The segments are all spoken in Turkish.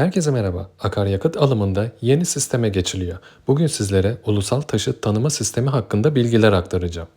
Herkese merhaba. Akaryakıt alımında yeni sisteme geçiliyor. Bugün sizlere ulusal taşıt tanıma sistemi hakkında bilgiler aktaracağım.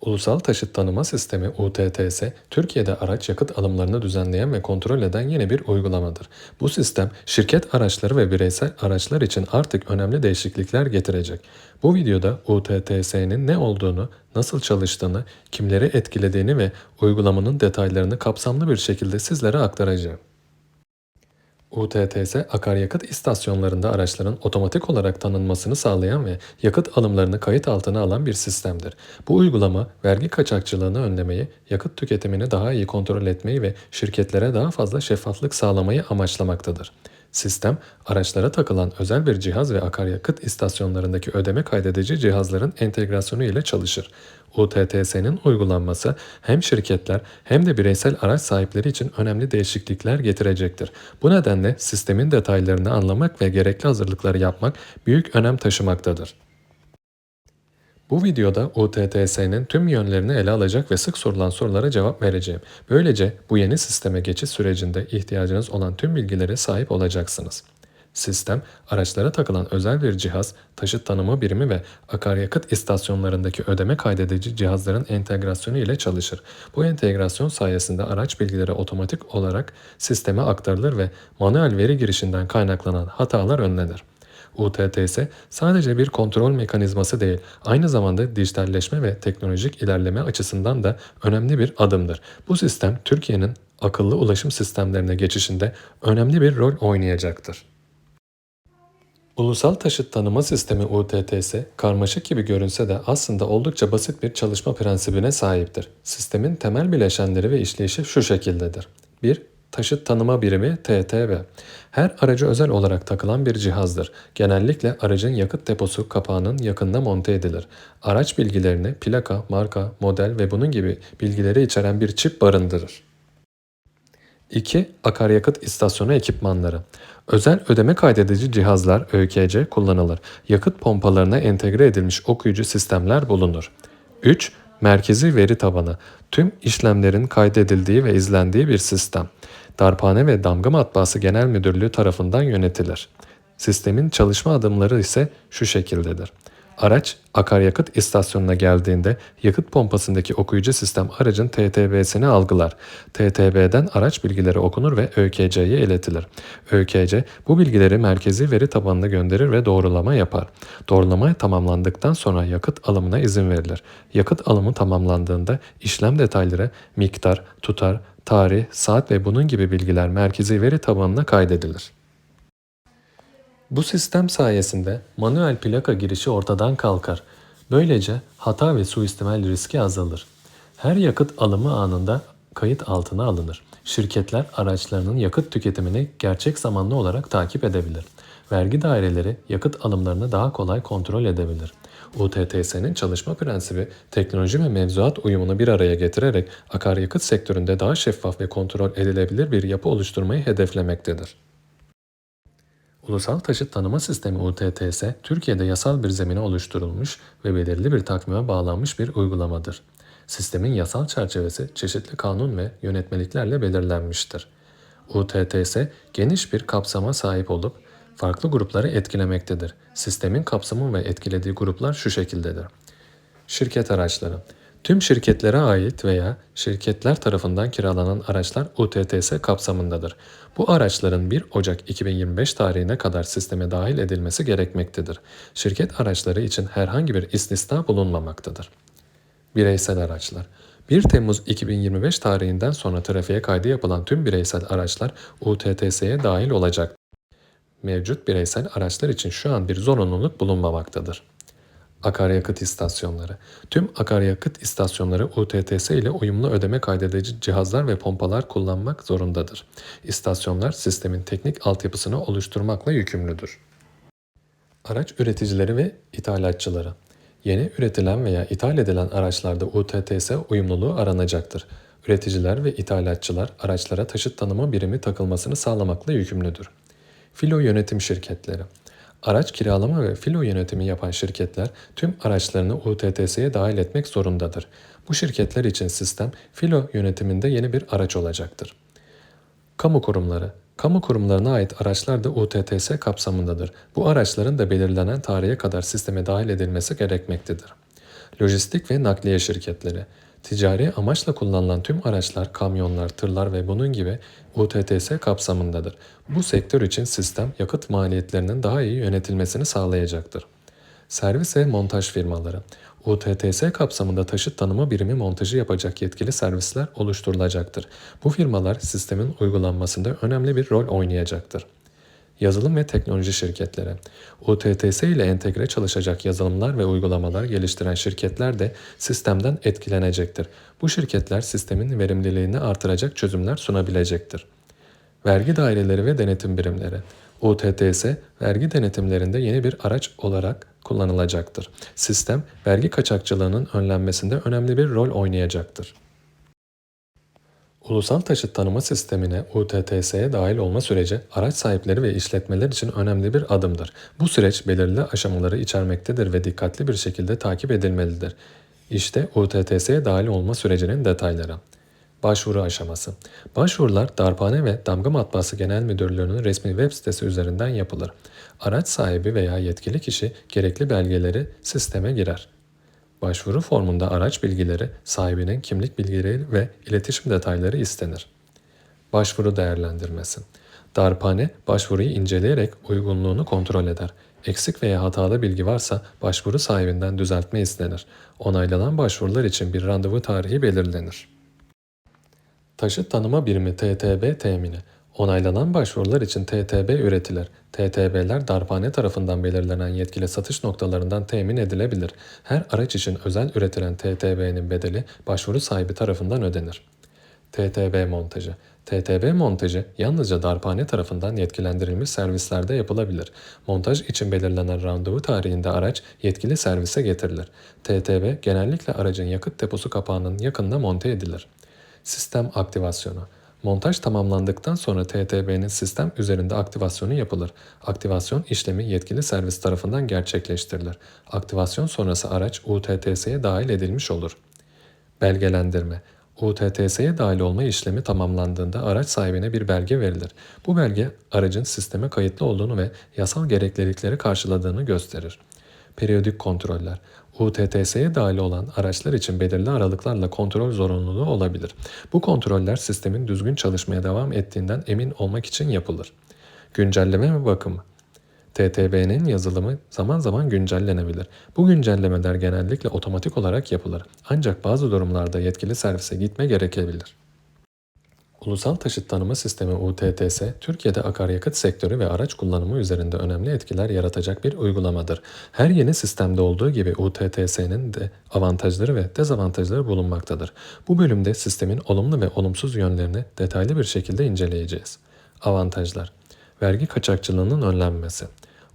Ulusal Taşıt Tanıma Sistemi UTTS, Türkiye'de araç yakıt alımlarını düzenleyen ve kontrol eden yeni bir uygulamadır. Bu sistem, şirket araçları ve bireysel araçlar için artık önemli değişiklikler getirecek. Bu videoda UTTS'nin ne olduğunu, nasıl çalıştığını, kimleri etkilediğini ve uygulamanın detaylarını kapsamlı bir şekilde sizlere aktaracağım. UTTS, akaryakıt istasyonlarında araçların otomatik olarak tanınmasını sağlayan ve yakıt alımlarını kayıt altına alan bir sistemdir. Bu uygulama, vergi kaçakçılığını önlemeyi, yakıt tüketimini daha iyi kontrol etmeyi ve şirketlere daha fazla şeffaflık sağlamayı amaçlamaktadır. Sistem, araçlara takılan özel bir cihaz ve akaryakıt istasyonlarındaki ödeme kaydedici cihazların entegrasyonu ile çalışır. UTTS'nin uygulanması hem şirketler hem de bireysel araç sahipleri için önemli değişiklikler getirecektir. Bu nedenle sistemin detaylarını anlamak ve gerekli hazırlıkları yapmak büyük önem taşımaktadır. Bu videoda UTTS'nin tüm yönlerini ele alacak ve sık sorulan sorulara cevap vereceğim. Böylece bu yeni sisteme geçiş sürecinde ihtiyacınız olan tüm bilgilere sahip olacaksınız. Sistem, araçlara takılan özel bir cihaz, taşıt tanıma birimi ve akaryakıt istasyonlarındaki ödeme kaydedici cihazların entegrasyonu ile çalışır. Bu entegrasyon sayesinde araç bilgileri otomatik olarak sisteme aktarılır ve manuel veri girişinden kaynaklanan hatalar önlenir. UTTS sadece bir kontrol mekanizması değil, aynı zamanda dijitalleşme ve teknolojik ilerleme açısından da önemli bir adımdır. Bu sistem Türkiye'nin akıllı ulaşım sistemlerine geçişinde önemli bir rol oynayacaktır. Ulusal Taşıt Tanıma Sistemi UTTS, karmaşık gibi görünse de aslında oldukça basit bir çalışma prensibine sahiptir. Sistemin temel bileşenleri ve işleyişi şu şekildedir. 1. Taşıt tanıma birimi TTB. Her aracı özel olarak takılan bir cihazdır. Genellikle aracın yakıt deposu kapağının yakınına monte edilir. Araç bilgilerini plaka, marka, model ve bunun gibi bilgileri içeren bir çip barındırır. 2. Akaryakıt istasyonu ekipmanları. Özel ödeme kaydedici cihazlar ÖKC kullanılır. Yakıt pompalarına entegre edilmiş okuyucu sistemler bulunur. 3. Merkezi veri tabanı. Tüm işlemlerin kaydedildiği ve izlendiği bir sistem. Darphane ve Damga Matbaası Genel Müdürlüğü tarafından yönetilir. Sistemin çalışma adımları ise şu şekildedir. Araç akaryakıt istasyonuna geldiğinde yakıt pompasındaki okuyucu sistem aracın TTB'sini algılar. TTB'den araç bilgileri okunur ve ÖKC'ye iletilir. ÖKC bu bilgileri merkezi veri tabanına gönderir ve doğrulama yapar. Doğrulama tamamlandıktan sonra yakıt alımına izin verilir. Yakıt alımı tamamlandığında işlem detayları, miktar, tutar, tarih, saat ve bunun gibi bilgiler merkezi veri tabanına kaydedilir. Bu sistem sayesinde manuel plaka girişi ortadan kalkar. Böylece hata ve suistimal riski azalır. Her yakıt alımı anında kayıt altına alınır. Şirketler araçlarının yakıt tüketimini gerçek zamanlı olarak takip edebilir. Vergi daireleri yakıt alımlarını daha kolay kontrol edebilir. UTTS'nin çalışma prensibi teknoloji ve mevzuat uyumunu bir araya getirerek akaryakıt sektöründe daha şeffaf ve kontrol edilebilir bir yapı oluşturmayı hedeflemektedir. Ulusal Taşıt Tanıma Sistemi UTTS, Türkiye'de yasal bir zemine oluşturulmuş ve belirli bir takvime bağlanmış bir uygulamadır. Sistemin yasal çerçevesi çeşitli kanun ve yönetmeliklerle belirlenmiştir. UTTS geniş bir kapsama sahip olup farklı grupları etkilemektedir. Sistemin kapsamı ve etkilediği gruplar şu şekildedir. Şirket araçları Tüm şirketlere ait veya şirketler tarafından kiralanan araçlar UTTS kapsamındadır. Bu araçların 1 Ocak 2025 tarihine kadar sisteme dahil edilmesi gerekmektedir. Şirket araçları için herhangi bir istisna bulunmamaktadır. Bireysel araçlar 1 Temmuz 2025 tarihinden sonra trafiğe kaydı yapılan tüm bireysel araçlar UTTS'ye dahil olacak. Mevcut bireysel araçlar için şu an bir zorunluluk bulunmamaktadır. Akaryakıt istasyonları. Tüm akaryakıt istasyonları UTTS ile uyumlu ödeme kaydedici cihazlar ve pompalar kullanmak zorundadır. İstasyonlar sistemin teknik altyapısını oluşturmakla yükümlüdür. Araç üreticileri ve ithalatçıları. Yeni üretilen veya ithal edilen araçlarda UTTS uyumluluğu aranacaktır. Üreticiler ve ithalatçılar araçlara taşıt tanıma birimi takılmasını sağlamakla yükümlüdür. Filo yönetim şirketleri. Araç kiralama ve filo yönetimi yapan şirketler tüm araçlarını UTTS'ye dahil etmek zorundadır. Bu şirketler için sistem filo yönetiminde yeni bir araç olacaktır. Kamu kurumları Kamu kurumlarına ait araçlar da UTTS kapsamındadır. Bu araçların da belirlenen tarihe kadar sisteme dahil edilmesi gerekmektedir. Lojistik ve nakliye şirketleri. Ticari amaçla kullanılan tüm araçlar, kamyonlar, tırlar ve bunun gibi UTTS kapsamındadır. Bu sektör için sistem yakıt maliyetlerinin daha iyi yönetilmesini sağlayacaktır. Servis ve montaj firmaları. UTTS kapsamında taşıt tanıma birimi montajı yapacak yetkili servisler oluşturulacaktır. Bu firmalar sistemin uygulanmasında önemli bir rol oynayacaktır. Yazılım ve teknoloji şirketleri. UTTS ile entegre çalışacak yazılımlar ve uygulamalar geliştiren şirketler de sistemden etkilenecektir. Bu şirketler sistemin verimliliğini artıracak çözümler sunabilecektir. Vergi daireleri ve denetim birimleri. UTTS, vergi denetimlerinde yeni bir araç olarak kullanılacaktır. Sistem, vergi kaçakçılığının önlenmesinde önemli bir rol oynayacaktır. Ulusal taşıt tanıma sistemine UTTS'ye dahil olma süreci araç sahipleri ve işletmeler için önemli bir adımdır. Bu süreç belirli aşamaları içermektedir ve dikkatli bir şekilde takip edilmelidir. İşte UTTS'ye dahil olma sürecinin detayları. Başvuru aşaması. Başvurular Darphane ve Damga Matbaası Genel Müdürlüğü'nün resmi web sitesi üzerinden yapılır. Araç sahibi veya yetkili kişi gerekli belgeleri sisteme girer. Başvuru formunda araç bilgileri, sahibinin kimlik bilgileri ve iletişim detayları istenir. Başvuru değerlendirmesi. Darphane başvuruyu inceleyerek uygunluğunu kontrol eder. Eksik veya hatalı bilgi varsa başvuru sahibinden düzeltme istenir. Onaylanan başvurular için bir randevu tarihi belirlenir. Taşıt tanıma birimi TTB temini. Onaylanan başvurular için TTB üretilir. TTB'ler darphane tarafından belirlenen yetkili satış noktalarından temin edilebilir. Her araç için özel üretilen TTB'nin bedeli başvuru sahibi tarafından ödenir. TTB montajı. TTB montajı yalnızca darphane tarafından yetkilendirilmiş servislerde yapılabilir. Montaj için belirlenen randevu tarihinde araç yetkili servise getirilir. TTB genellikle aracın yakıt deposu kapağının yakınına monte edilir. Sistem aktivasyonu. Montaj tamamlandıktan sonra TTB'nin sistem üzerinde aktivasyonu yapılır. Aktivasyon işlemi yetkili servis tarafından gerçekleştirilir. Aktivasyon sonrası araç UTTS'ye dahil edilmiş olur. Belgelendirme. UTTS'ye dahil olma işlemi tamamlandığında araç sahibine bir belge verilir. Bu belge aracın sisteme kayıtlı olduğunu ve yasal gereklilikleri karşıladığını gösterir. Periyodik kontroller. UTTS'ye dahil olan araçlar için belirli aralıklarla kontrol zorunluluğu olabilir. Bu kontroller sistemin düzgün çalışmaya devam ettiğinden emin olmak için yapılır. Güncelleme ve bakım. TTB'nin yazılımı zaman zaman güncellenebilir. Bu güncellemeler genellikle otomatik olarak yapılır. Ancak bazı durumlarda yetkili servise gitme gerekebilir. Ulusal Taşıt Tanıma Sistemi UTTS, Türkiye'de akaryakıt sektörü ve araç kullanımı üzerinde önemli etkiler yaratacak bir uygulamadır. Her yeni sistemde olduğu gibi UTTS'nin de avantajları ve dezavantajları bulunmaktadır. Bu bölümde sistemin olumlu ve olumsuz yönlerini detaylı bir şekilde inceleyeceğiz. Avantajlar Vergi kaçakçılığının önlenmesi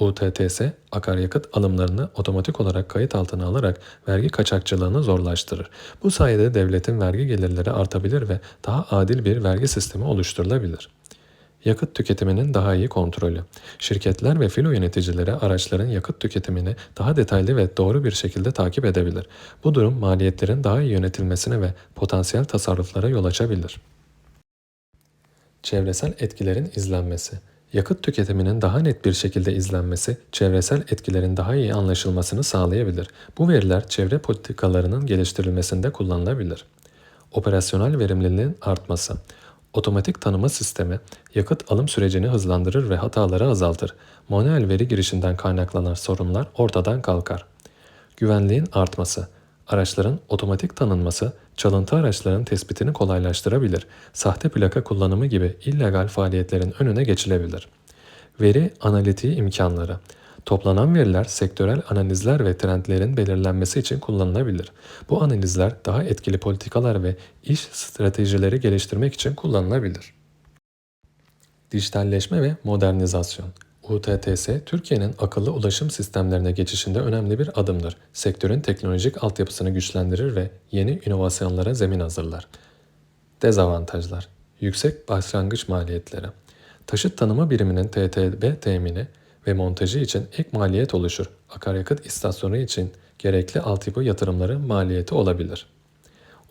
UTTS, akaryakıt alımlarını otomatik olarak kayıt altına alarak vergi kaçakçılığını zorlaştırır. Bu sayede devletin vergi gelirleri artabilir ve daha adil bir vergi sistemi oluşturulabilir. Yakıt tüketiminin daha iyi kontrolü. Şirketler ve filo yöneticileri araçların yakıt tüketimini daha detaylı ve doğru bir şekilde takip edebilir. Bu durum maliyetlerin daha iyi yönetilmesine ve potansiyel tasarruflara yol açabilir. Çevresel etkilerin izlenmesi. Yakıt tüketiminin daha net bir şekilde izlenmesi, çevresel etkilerin daha iyi anlaşılmasını sağlayabilir. Bu veriler çevre politikalarının geliştirilmesinde kullanılabilir. Operasyonel verimliliğin artması. Otomatik tanıma sistemi yakıt alım sürecini hızlandırır ve hataları azaltır. Manuel veri girişinden kaynaklanan sorunlar ortadan kalkar. Güvenliğin artması. Araçların otomatik tanınması, çalıntı araçların tespitini kolaylaştırabilir. Sahte plaka kullanımı gibi illegal faaliyetlerin önüne geçilebilir. Veri analitiği imkanları. Toplanan veriler sektörel analizler ve trendlerin belirlenmesi için kullanılabilir. Bu analizler daha etkili politikalar ve iş stratejileri geliştirmek için kullanılabilir. Dijitalleşme ve modernizasyon. UTTS, Türkiye'nin akıllı ulaşım sistemlerine geçişinde önemli bir adımdır. Sektörün teknolojik altyapısını güçlendirir ve yeni inovasyonlara zemin hazırlar. Dezavantajlar Yüksek başlangıç maliyetleri Taşıt tanıma biriminin TTB temini ve montajı için ek maliyet oluşur. Akaryakıt istasyonu için gerekli altyapı yatırımları maliyeti olabilir.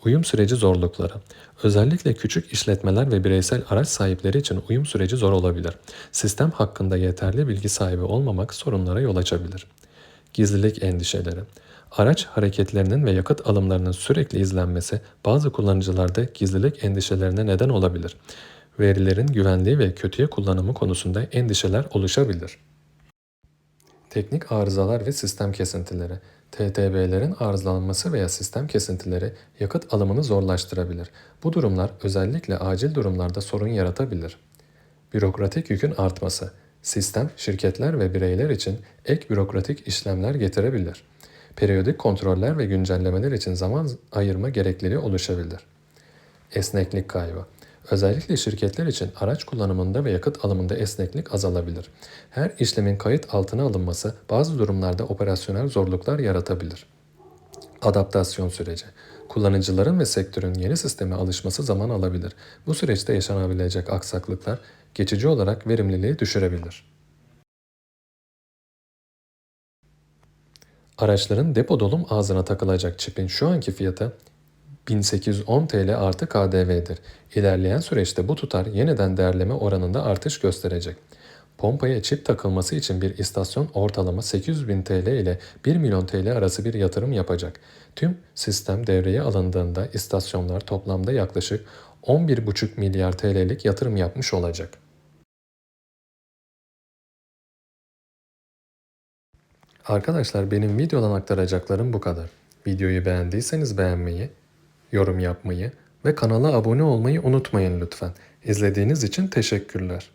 Uyum süreci zorlukları. Özellikle küçük işletmeler ve bireysel araç sahipleri için uyum süreci zor olabilir. Sistem hakkında yeterli bilgi sahibi olmamak sorunlara yol açabilir. Gizlilik endişeleri. Araç hareketlerinin ve yakıt alımlarının sürekli izlenmesi bazı kullanıcılarda gizlilik endişelerine neden olabilir. Verilerin güvenliği ve kötüye kullanımı konusunda endişeler oluşabilir. Teknik arızalar ve sistem kesintileri. TTB'lerin arızalanması veya sistem kesintileri yakıt alımını zorlaştırabilir. Bu durumlar özellikle acil durumlarda sorun yaratabilir. Bürokratik yükün artması. Sistem, şirketler ve bireyler için ek bürokratik işlemler getirebilir. Periyodik kontroller ve güncellemeler için zaman ayırma gerekliliği oluşabilir. Esneklik kaybı. Özellikle şirketler için araç kullanımında ve yakıt alımında esneklik azalabilir. Her işlemin kayıt altına alınması bazı durumlarda operasyonel zorluklar yaratabilir. Adaptasyon süreci. Kullanıcıların ve sektörün yeni sisteme alışması zaman alabilir. Bu süreçte yaşanabilecek aksaklıklar geçici olarak verimliliği düşürebilir. Araçların depo dolum ağzına takılacak çipin şu anki fiyatı 1810 TL artı KDV'dir. İlerleyen süreçte bu tutar yeniden değerleme oranında artış gösterecek. Pompaya çip takılması için bir istasyon ortalama 800 bin TL ile 1 milyon TL arası bir yatırım yapacak. Tüm sistem devreye alındığında istasyonlar toplamda yaklaşık 11,5 milyar TL'lik yatırım yapmış olacak. Arkadaşlar benim videodan aktaracaklarım bu kadar. Videoyu beğendiyseniz beğenmeyi, yorum yapmayı ve kanala abone olmayı unutmayın lütfen. İzlediğiniz için teşekkürler.